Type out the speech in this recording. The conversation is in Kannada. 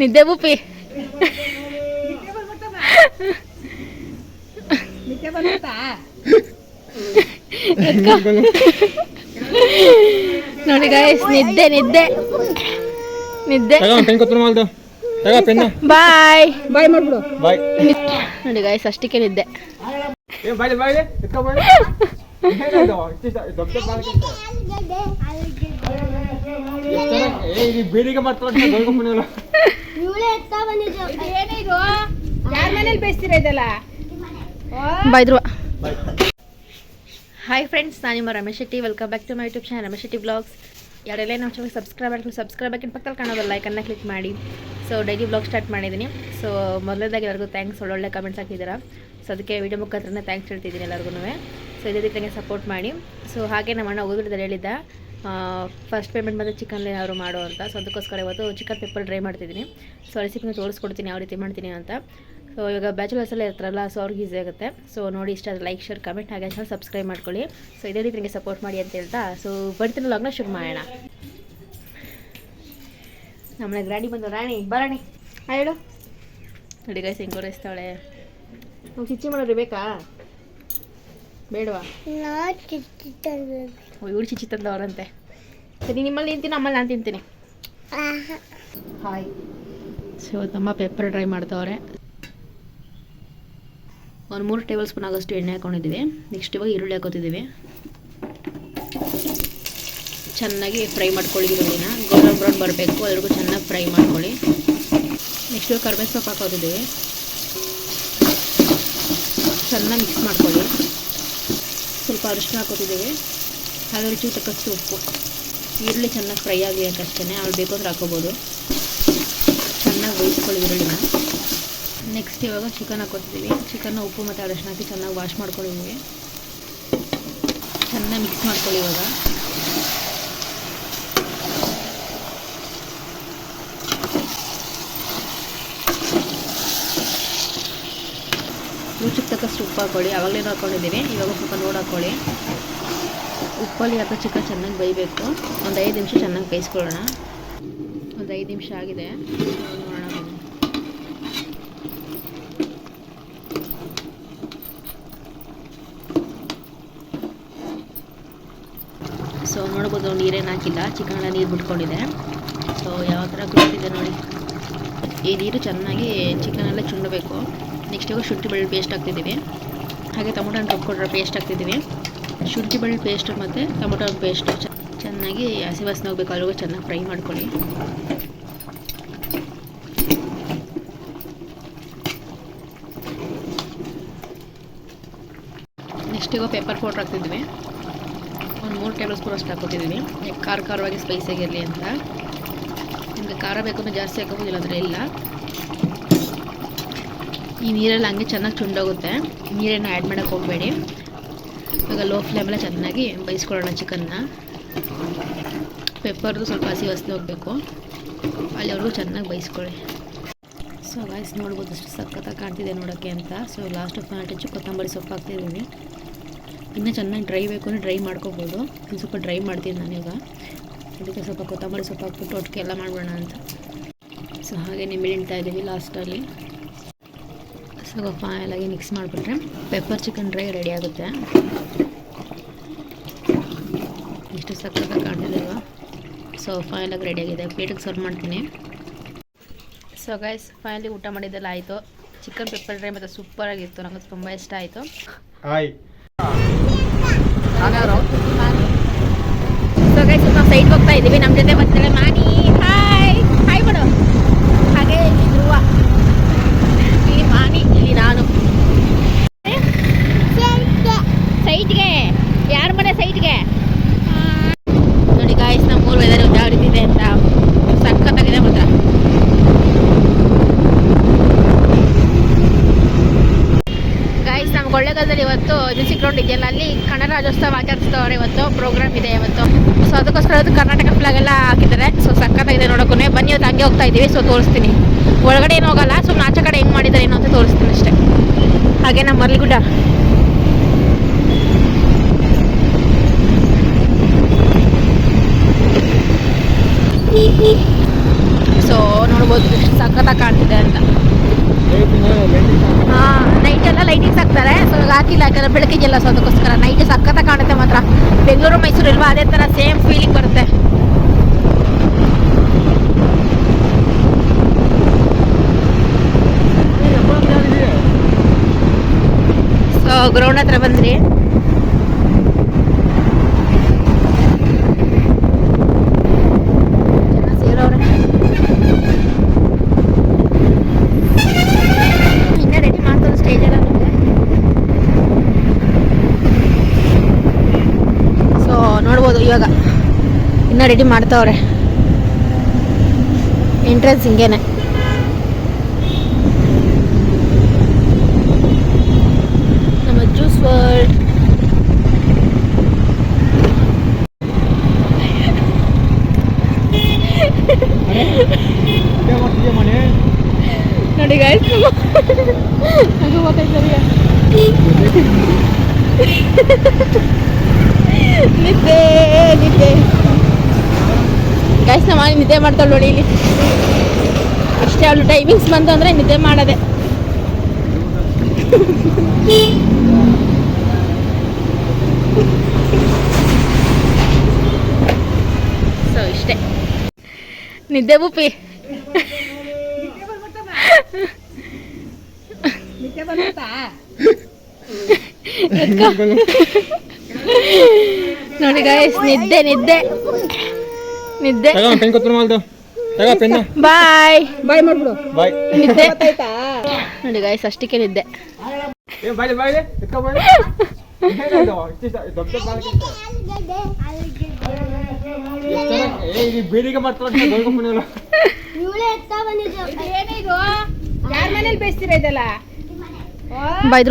ನಿದ್ದೆ ಬುಪ್ಪಿ. ನೋಡಿ ಗಾಯ್ಸ್ ನಿದ್ದೆ ನಿದ್ದೆ. ನಿದ್ದೆ. ಬಾಯ್ ಬಾಯ್ ಮಾಡ್ಬಿಡು. ಬಾಯ್ ನೋಡಿ ಗಾಯ್ಸ್ ಅಷ್ಟಕ್ಕೆ ನಿದ್ದೆ. ಬೇಡಿಗೆ ಮಾಡ್ತಾರ ಬಾಯ್ದ್ರು ಹಾಯ್ ಫ್ರೆಂಡ್ಸ್ ನಾನು ನಿಮ್ಮ Ramesh Shetty. Welcome back to my YouTube channel Ramesh Shetty blogs ಯಾರೆಲ್ಲ ನಮ್ಮ ಚಾನಲ್ ಸಬ್ಸ್ಕ್ರೈಬ್ ಆಗಿ ಸಬ್ಸ್ಕ್ರೈಬ್ ಹಾಕಿ ಪಕ್ಕದಲ್ಲಿ ಕಾಣೋದು ಲೈಕನ್ನ ಕ್ಲಿಕ್ ಮಾಡಿ. ಸೊ ಡೈಲಿ ಬ್ಲಾಗ್ ಸ್ಟಾರ್ಟ್ ಮಾಡಿದ್ದೀನಿ ಸೊ ಮೊದಲನೇದಾಗಿ ಎಲ್ಲರಿಗೂ ಥ್ಯಾಂಕ್ಸ್ ಒಳ್ಳೊಳ್ಳೆ ಕಮೆಂಟ್ಸ್ ಹಾಕಿದ್ದೀರಾ. ಸೊ ಅದಕ್ಕೆ ವಿಡಿಯೋ ಮುಖಾಂತರನೇ ಥ್ಯಾಂಕ್ಸ್ ಹೇಳ್ತಿದ್ದೀನಿ ಎಲ್ಲರಿಗೂ ಸೊ ಇದೇ ರೀತಿ ನನಗೆ ಸಪೋರ್ಟ್ ಮಾಡಿ. ಸೊ ಹಾಗೆ ನಮ್ಮ ಅಣ್ಣ ಓದಿದ್ರೆ ಹೇಳಿದ್ದ. ಫಸ್ಟ್ ಪೇಮೆಂಟ್ ಮತ್ತು ಚಿಕನ್ ಅವರು ಮಾಡೋ ಅಂತ. ಸೊ ಅದಕ್ಕೋಸ್ಕರ ಇವತ್ತು ಚಿಕನ್ ಪೆಪ್ಪರ್ ಡ್ರೈ ಮಾಡ್ತಿದ್ದೀನಿ. ಸೊ ರೆಸಿಪಿನ ತೋರಿಸ್ಕೊಡ್ತೀನಿ ಯಾವ ರೀತಿ ಮಾಡ್ತೀನಿ ಅಂತ. ಸೊ ಇವಾಗ ಬ್ಯಾಚುಲರ್ಸ್ ಎಲ್ಲ ಇರ್ತಾರಲ್ಲ ಸೊ ಅವ್ರಿಗೆ ಈಸಿ ಆಗುತ್ತೆ. ಸೊ ನೋಡಿ ಇಷ್ಟ ಆದರೆ ಲೈಕ್ ಶೇರ್ ಕಮೆಂಟ್ ಹಾಗೆ ಚಾನಲ್ ಸಬ್ಸ್ಕ್ರೈಬ್ ಮಾಡ್ಕೊಳ್ಳಿ. ಸೊ ಇದೇ ರೀತಿ ನನಗೆ ಸಪೋರ್ಟ್ ಮಾಡಿ ಅಂತ ಹೇಳ್ತಾ. ಸೊ ಬರ್ತೀನಿ ಲಗ್ನ ಶುರು ಮಾಡೋಣ. ನಮ್ಮನೆ ರಾಣಿ ಬಂದು ರಾಣಿ ಬರಾಣಿ ಹಾಂ ಹೇಳು. ನೋಡಿ ಗೈಸ್ ಹೆಂಗೆ ಗೊರೈಸ್ತಾಳೆ ನಾವು ಚಿಚ್ಚಿ ಮಾಡೋರು ಬೇಕಾ? ಬೇಡವಾ? ಇವಳು ಚಿಚ್ಚಿ ತಂದವರಂತೆ ಸರಿ ನಿಮ್ಮಲ್ಲಿ ತಿಂತೀನಿ ನಮ್ಮಲ್ಲಿ ನಾನು ತಿಂತೀನಿ. ಹಾಯ್ ಸೊ ತಮ್ಮ ಪೆಪ್ಪರ್ ಡ್ರೈ ಮಾಡ್ತವ್ರೆ ಒಂದು ಮೂರು ಟೇಬಲ್ ಸ್ಪೂನ್ ಆಗೋಷ್ಟು ಎಣ್ಣೆ ಹಾಕೊಂಡಿದ್ದೀವಿ ನೆಕ್ಸ್ಟ್ ಇವಾಗ ಈರುಳ್ಳಿ ಹಾಕೋತಿದ್ದೀವಿ ಚೆನ್ನಾಗಿ ಫ್ರೈ ಮಾಡ್ಕೊಳ್ಳಿ ಈರುಳ್ಳಿನ. ಗೋಲ್ಡನ್ ಬ್ರೌನ್ ಬರಬೇಕು ಅದ್ರಿಗೂ ಚೆನ್ನಾಗಿ ಫ್ರೈ ಮಾಡ್ಕೊಳ್ಳಿ. ನೆಕ್ಸ್ಟ್ ಇವಾಗ ಕರ್ಬೇವು ಸೊಪ್ಪು ಹಾಕೋತಿದ್ದೀವಿ ಚೆನ್ನಾಗಿ ಮಿಕ್ಸ್ ಮಾಡ್ಕೊಳ್ಳಿ. ಸ್ವಲ್ಪ ಅರಿಶಿನ ಹಾಕೋತಿದ್ದೇವೆ ಹಾಗೆ ರುಚಿಗೆ ತಕ್ಕಷ್ಟು ಉಪ್ಪು. ಈರುಳ್ಳಿ ಚೆನ್ನಾಗಿ ಫ್ರೈ ಆಗಲಿ ಅಷ್ಟೇ ಅವ್ರು ಬೇಕು ಅಂದ್ರೆ ಹಾಕೋಬೋದು ಚೆನ್ನಾಗಿ ಬೇಯಿಸ್ಕೊಳ್ಳಿ ಈರುಳ್ಳಿನ. ನೆಕ್ಸ್ಟ್ ಇವಾಗ ಚಿಕನ್ ಹಾಕೋತಿದ್ದೀವಿ ಚಿಕನ್ನ ಉಪ್ಪು ಮತ್ತು ಅರಿಶಿನ ಹಾಕಿ ಚೆನ್ನಾಗಿ ವಾಶ್ ಮಾಡ್ಕೊಂಡಿದ್ದೀವಿ. ಚೆನ್ನಾಗಿ ಮಿಕ್ಸ್ ಮಾಡ್ಕೊಳ್ಳಿ ಇವಾಗ. ರುಚಿಗೆ ತಕ್ಕಷ್ಟು ಉಪ್ಪು ಹಾಕೊಳ್ಳಿ. ಆವಾಗಲೇ ಹಾಕ್ಕೊಂಡಿದ್ದೀವಿ ಇವಾಗ ಸ್ವಲ್ಪ ನೋಡಿ ಹಾಕ್ಕೊಳ್ಳಿ ಉಪ್ಪಲ್ಲಿ ಹಾಕೋ ಚಿಕನ್ ಚೆನ್ನಾಗಿ ಬೇಯಬೇಕು. ಒಂದು ಐದು ನಿಮಿಷ ಚೆನ್ನಾಗಿ ಬೇಯಿಸ್ಕೊಳ್ಳೋಣ. ಒಂದು ಐದು ನಿಮಿಷ ಆಗಿದೆ. ಸೊ, ನೋಡ್ಬೋದು ನೀರೇನು ಹಾಕಿಲ್ಲ. ಚಿಕನ್ ನೀರು ಬಿಟ್ಕೊಂಡಿದೆ. ಸೊ, ಯಾವ ಥರ ಕುದಿತಿದೆ ನೋಡಿ. ಈ ನೀರು ಚೆನ್ನಾಗಿ ಚಿಕನ್ ಎಲ್ಲ ಚುಂಡಬೇಕು. ನೆಕ್ಸ್ಟ್ ಇವಾಗ ಶುಂಠಿ ಬೆಳ್ಳುಳ್ಳಿ ಪೇಸ್ಟ್ ಹಾಕ್ತಿದ್ದೀವಿ. ಹಾಗೆ ಟೊಮೊಟೊ ಹಣ್ಣು ರುಬ್ಕೊಂಡ್ರೆ ಪೇಸ್ಟ್ ಹಾಕ್ತಿದ್ದೀವಿ. ಶುಂಠಿ ಬೆಳ್ಳುಳ್ಳಿ ಪೇಸ್ಟ್ ಮತ್ತು ಟೊಮೊಟೊ ಪೇಸ್ಟ್ ಚೆನ್ನಾಗಿ ಹಸಿ ವಾಸನೆ ಹೋಗ್ಬೇಕು. ಅಲ್ಲಿಗೂ ಚೆನ್ನಾಗಿ ಫ್ರೈ ಮಾಡ್ಕೊಳ್ಳಿ. ನೆಕ್ಸ್ಟ್ ಈಗ ಪೆಪ್ಪರ್ ಪೌಡ್ರ್ ಹಾಕ್ತಿದ್ವಿ ಒಂದು ಮೂರು ಟೇಬಲ್ ಸ್ಪೂನ್ ಅಷ್ಟು ಹಾಕೋತಿದ್ದೀವಿ ಖಾರ ಖಾರವಾಗಿ ಸ್ಪೈಸಿಯಾಗಿರಲಿ ಅಂತ. ನಿಮಗೆ ಖಾರ ಬೇಕು ಅಂದರೆ ಜಾಸ್ತಿ ಹಾಕೋಬೋದು ಇಲ್ಲಾಂದರೆ ಇಲ್ಲ. ಈ ನೀರಲ್ಲಿ ಹಂಗೆ ಚೆನ್ನಾಗಿ ಚುಂಡೋಗುತ್ತೆ ನೀರನ್ನು ಆ್ಯಡ್ ಮಾಡೋಕ್ಕೆ ಹೋಗಬೇಡಿ. ಇವಾಗ ಲೋ ಫ್ಲೇಮಲ್ಲೇ ಚೆನ್ನಾಗಿ ಬೇಯಿಸ್ಕೊಳ್ಳೋಣ ಚಿಕನ್ನ ಪೆಪ್ಪರ್ದು ಸ್ವಲ್ಪ ಹಸಿ ಹಸಿ ಹೋಗಬೇಕು ಅಲ್ಲಿವರೆಗೂ ಚೆನ್ನಾಗಿ ಬೇಯಿಸ್ಕೊಳ್ಳಿ. ಸೊ ಗಾಯ್ಸ್ ನೋಡ್ಬೋದು ಅಷ್ಟು ಸಖತ್ತಾಗಿ ಕಾಣ್ತಿದೆ ನೋಡೋಕ್ಕೆ ಅಂತ. ಸೊ ಲಾಸ್ಟ್ ಫೈನಲ್ ಟಚ್ ಕೊತ್ತಂಬರಿ ಸೊಪ್ಪು ಹಾಕ್ತಿದ್ದೀನಿ ಇನ್ನೂ ಚೆನ್ನಾಗಿ ಡ್ರೈ ಬೇಕು ಅಂದರೆ ಡ್ರೈ ಮಾಡ್ಕೋಬೋದು. ಇನ್ನು ಸ್ವಲ್ಪ ಡ್ರೈ ಮಾಡ್ತೀನಿ ನಾನೀಗ ಅದಕ್ಕೆ ಸ್ವಲ್ಪ ಕೊತ್ತಂಬರಿ ಸೊಪ್ಪು ಹಾಕ್ಬಿಟ್ಟು ಒಟ್ಟಿಗೆ ಎಲ್ಲ ಮಾಡೋಣ ಅಂತ. ಸೊ ಹಾಗೆ ನಿಂಬಿಳಿಣ್ತಾ ಇದ್ದೀವಿ ಲಾಸ್ಟಲ್ಲಿ ಸೊ ಫೈನಲಾಗಿ ಮಿಕ್ಸ್ ಮಾಡಿಬಿಟ್ರೆ ಪೆಪ್ಪರ್ ಚಿಕನ್ ಡ್ರೈ ರೆಡಿ ಆಗುತ್ತೆ. ಎಷ್ಟು ಸಕ್ಕತ್ತಾಗಿ ಕಾಣ್ತಿದ್ದೀವ ಸೊ ಫೈನಲಾಗಿ ಆಗಿದೆ. ಪ್ಲೇಟಿಗೆ ಸರ್ವ್ ಮಾಡ್ತೀನಿ. ಸೊ ಗೈಸ್ ಫೈನಲಿ ಊಟ ಮಾಡಿದ್ದೆಲ್ಲ ಆಯಿತು. ಚಿಕನ್ ಪೆಪ್ಪರ್ ಡ್ರೈ ಮತ್ತು ಸೂಪರಾಗಿತ್ತು ನನಗೆ ತುಂಬ ಇಷ್ಟ ಆಯಿತು. ಹಾಯ್ ಸೊ ಗೈಸ್ ನಾವು ಸೈಡ್ಗೆ ಹೋಗ್ತಾ ಇದ್ದೀವಿ. ನಮ್ಮ ಜೊತೆ ಬರ್ತಾರೆ ಮಾನಿ ಹಾಯ್ ಹಾಯ್ ಬಿಡು ಹಾಗೆ ಇಲ್ಲಿ ಧ್ರುವ ಇಲ್ಲಿ ಮಾನಿ ಇಲ್ಲಿ ನಾನು ಸೈಟ್ಗೆ ಯಾರ ಮನೆ ಸೈಟ್ಗೆ ನೋಡಿ ಗಾಯ್ಸ್ ನಮ್ಮ ಮೂರು ವೆದರ್ ಯಾವ ರೀತಿ ಇದೆ ಅಂತ ಸಖತ್ತಾಗಿದೆ ಮಾತ್ರ ಗೈಸ್ ನಮ್ಮ ಮ್ಯೂಸಿಕ್ ಗ್ರೌಂಡ್ ಇದೆಯಲ್ಲ ಅಲ್ಲಿ ರಾಜ್ಯೋತ್ಸವ ಆಚರಿಸ್ತವ್ರೆ ಇವತ್ತು ಪ್ರೋಗ್ರಾಮ್ ಇದೆ ಇವತ್ತು. ಸೊ ಅದಕ್ಕೋಸ್ಕರ ಅದು ಕರ್ನಾಟಕ ಫ್ಲಾಗ್ ಎಲ್ಲ ಹಾಕಿದ್ದಾರೆ. ಸೊ ಸಕ್ಕತ್ತಾಗಿದೆ ನೋಡೋಕ್ಕೂ ಬನ್ನಿ ಇವತ್ತು ಹಂಗೆ ಹೋಗ್ತಾ ಇದ್ದೀವಿ. ಸೊ ತೋರಿಸ್ತೀನಿ. ಒಳಗಡೆ ಏನು ಹೋಗಲ್ಲ ಸೊ ಆಚೆ ಕಡೆ ಹೆಂಗೆ ಮಾಡಿದ್ದಾರೆ ಏನೋ ಅಂತ ತೋರಿಸ್ತೀನಿ ಅಷ್ಟೇ. ಹಾಗೆ ನಮ್ಮ ಮರ್ಲಿಗುಡ್ಡ. ಸೊ ನೋಡ್ಬೋದು ಸಕ್ಕತ್ತಾಗಿ ಕಾಣ್ತಿದೆ ಅಂತ. ನೈಟ್ ಎಲ್ಲ ಲೈಟಿಂಗ್ಸ್ ಹಾಕ್ತಾರೆ ಸೊ ಹಾಕಿಲ್ಲ ಯಾಕಂದ್ರೆ ಬೆಳಕಿಗೆಲ್ಲ ಸೊ ಅದಕ್ಕೋಸ್ಕರ ನೈಟ್ ಸಕ್ಕತ್ತ ಕಾಣುತ್ತೆ ಮಾತ್ರ. ಬೆಂಗಳೂರು, ಮೈಸೂರು ಇಲ್ವಾ ಅದೇ ಥರ ಸೇಮ್ ಫೀಲಿಂಗ್ ಬರುತ್ತೆ. ಸೊ ಗ್ರೌಂಡ್ ಹತ್ರ ಬಂದ್ರಿ ಜನ ಸೇರೋರೆ ಇನ್ನೇ ರೆಡಿ ಮಾಡ್ತಾರೆ ಸ್ಟೇಜ್ ಎಲ್ಲ ಸೊ ಇವಾಗ. ಇನ್ನೂ ರೆಡಿ ಮಾಡ್ತಾವ್ರೆ. ಎಂಟ್ರೆನ್ಸ್ ಹಿಂಗೇನೆ. ನಮ್ಮ ಜ್ಯೂಸ್ ವರ್ಲ್ಡ್ ನೋಡಿ ಗಾಯ್ಸ್ ಅದು ನಿದ್ದೆ ನಿದ್ದೆ. ಗಾಯ್ಸ್ ನಮ್ಮ ನಿದ್ದೆ ಮಾಡ್ತಾಳೆ ನೋಡಿ ಇಲ್ಲಿ. ಅಷ್ಟೇ ಅವಳು ಟೈಮಿಂಗ್ಸ್ ಬಂತು ಅಂದರೆ ನಿದ್ದೆ ಮಾಡೋದೆ. ಸೊ ಇಷ್ಟೇ. ನಿದ್ದೆ ಬುಪ್ಪಿ. ನಿದ್ದೆ? ನೋಡಿ ಗೈಸ್ ನಿದ್ದೆ ನಿದ್ದೆ. ನಿದ್ದೆ. ತಗೋ ಪೆನ್ ಕೊತ್ತು ತಗೋ ಪೆನ್. ಬಾಯ್ ಬಾಯ್ ಮಾಡ್ಬಿಡು. ಬಾಯ್ ನಿದ್ದೆ. ಗೊತ್ತಾಯ್ತಾ? ನೋಡಿ ಗೈಸ್ ಅಷ್ಟಕ್ಕೆ ನಿದ್ದೆ. ಏ ಬಾಯ್ ಬಾಯ್ ಎತ್ಕೊ ಬಾಯ್. ಬೀಡಿಗೆ ಮಾಡ್ತಾರೆ ಯಾರ ಮನೇಲಿ ಬೇಯಿಸ್ತೀರಾ ಇದೆಲ್ಲ? ಬಾಯ್